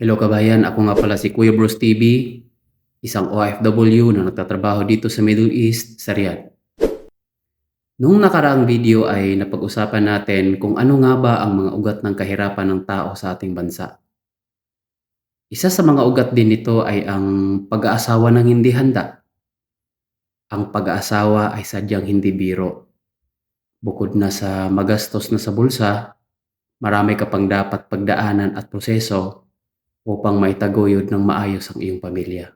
Hello kabayan, ako nga pala si Kuya Bros TV, isang OFW na nagtatrabaho dito sa Middle East, sa Riyadh. Noong nakaraang video ay napag-usapan natin kung ano nga ba ang mga ugat ng kahirapan ng tao sa ating bansa. Isa sa mga ugat din nito ay ang pag-aasawa ng hindi handa. Ang pag-aasawa ay sadyang hindi biro. Bukod na sa magastos na sa bulsa, marami ka pang dapat pagdaanan at proseso upang maitaguyod ng maayos ang iyong pamilya.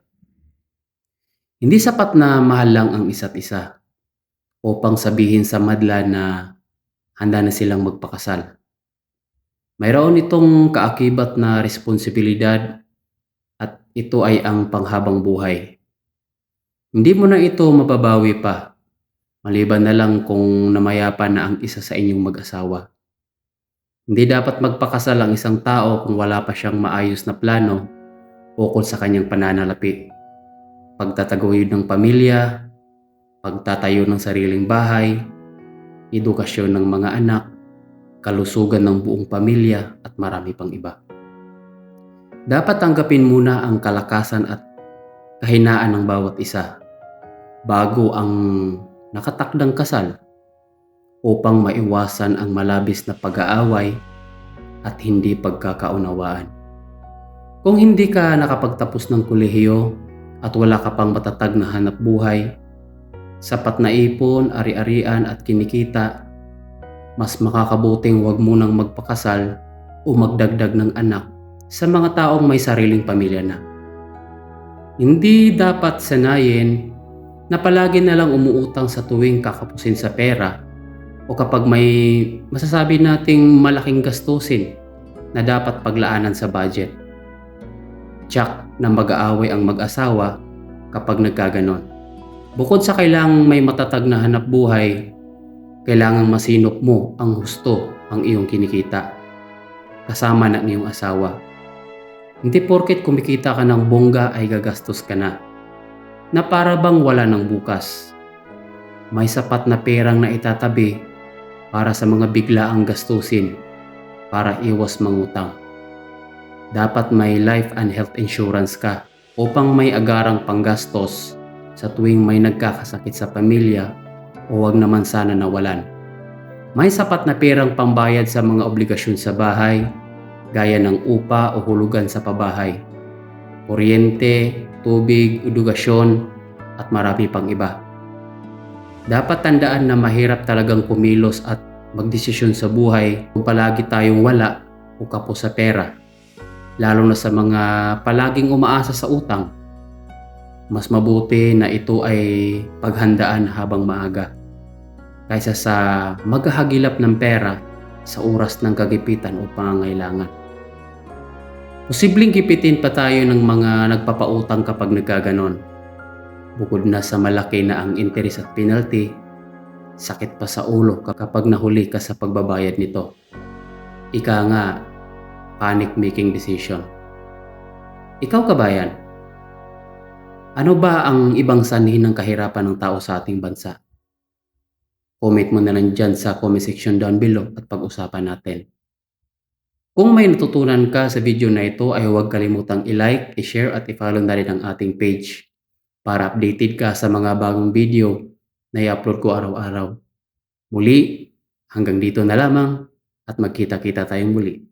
Hindi sapat na mahal lang ang isa't isa upang sabihin sa madla na handa na silang magpakasal. Mayroon itong kaakibat na responsibilidad at ito ay ang panghabang buhay. Hindi mo na ito mababawi pa maliban na lang kung namayapan na ang isa sa inyong mag-asawa. Hindi dapat magpakasal ang isang tao kung wala pa siyang maayos na plano ukol sa kanyang pananalapi. Pagtataguyod ng pamilya, pagtatayo ng sariling bahay, edukasyon ng mga anak, kalusugan ng buong pamilya at marami pang iba. Dapat tanggapin muna ang kalakasan at kahinaan ng bawat isa bago ang nakatakdang kasal upang maiwasan ang malabis na pag-aaway at hindi pagkakaunawaan. Kung hindi ka nakapagtapos ng kolehiyo at wala ka pang matatag na hanap buhay, sapat na ipon, ari-arian at kinikita, mas makakabuting huwag munang magpakasal o magdagdag ng anak sa mga taong may sariling pamilya na. Hindi dapat sanayin na palagi na lang umuutang sa tuwing kakapusin sa pera o kapag may masasabi nating malaking gastusin na dapat paglaanan sa budget. Tsak na mag-aaway ang mag-asawa kapag nagkaganon. Bukod sa kailangang may matatag na hanap buhay, kailangang masinop mo ang husto ang iyong kinikita kasama ng iyong asawa. Hindi porket kumikita ka ng bongga ay gagastos ka na. Na para bang wala ng bukas. May sapat na perang na itatabi para sa mga biglaang gastusin para iwas mangutang. Dapat may life and health insurance ka upang may agarang panggastos sa tuwing may nagkakasakit sa pamilya o wag naman sana nawalan. May sapat na perang pambayad sa mga obligasyon sa bahay, gaya ng upa o hulugan sa pabahay, kuryente, tubig, edugasyon, at marami pang iba. Dapat tandaan na mahirap talagang kumilos at magdesisyon sa buhay kung palagi tayong wala o kapos sa pera. Lalo na sa mga palaging umaasa sa utang. Mas mabuti na ito ay paghandaan habang maaga kaysa sa maghahagilap ng pera sa oras ng kagipitan o pangangailangan. Posibleng gipitin pa tayo ng mga nagpapautang kapag nagkaganon. Bukod na sa malaki na ang interest at penalty, sakit pa sa ulo kapag nahuli ka sa pagbabayad nito. Ika nga, panic making decision. Ikaw kabayan, ano ba ang ibang sanhi ng kahirapan ng tao sa ating bansa? Comment mo na lang dyan sa comment section down below at pag-usapan natin. Kung may natutunan ka sa video na ito ay huwag kalimutang i-like, i-share at i-follow na rin ang ating page para updated ka sa mga bagong video na i-upload ko araw-araw. Muli, hanggang dito na lamang at magkita-kita tayong muli.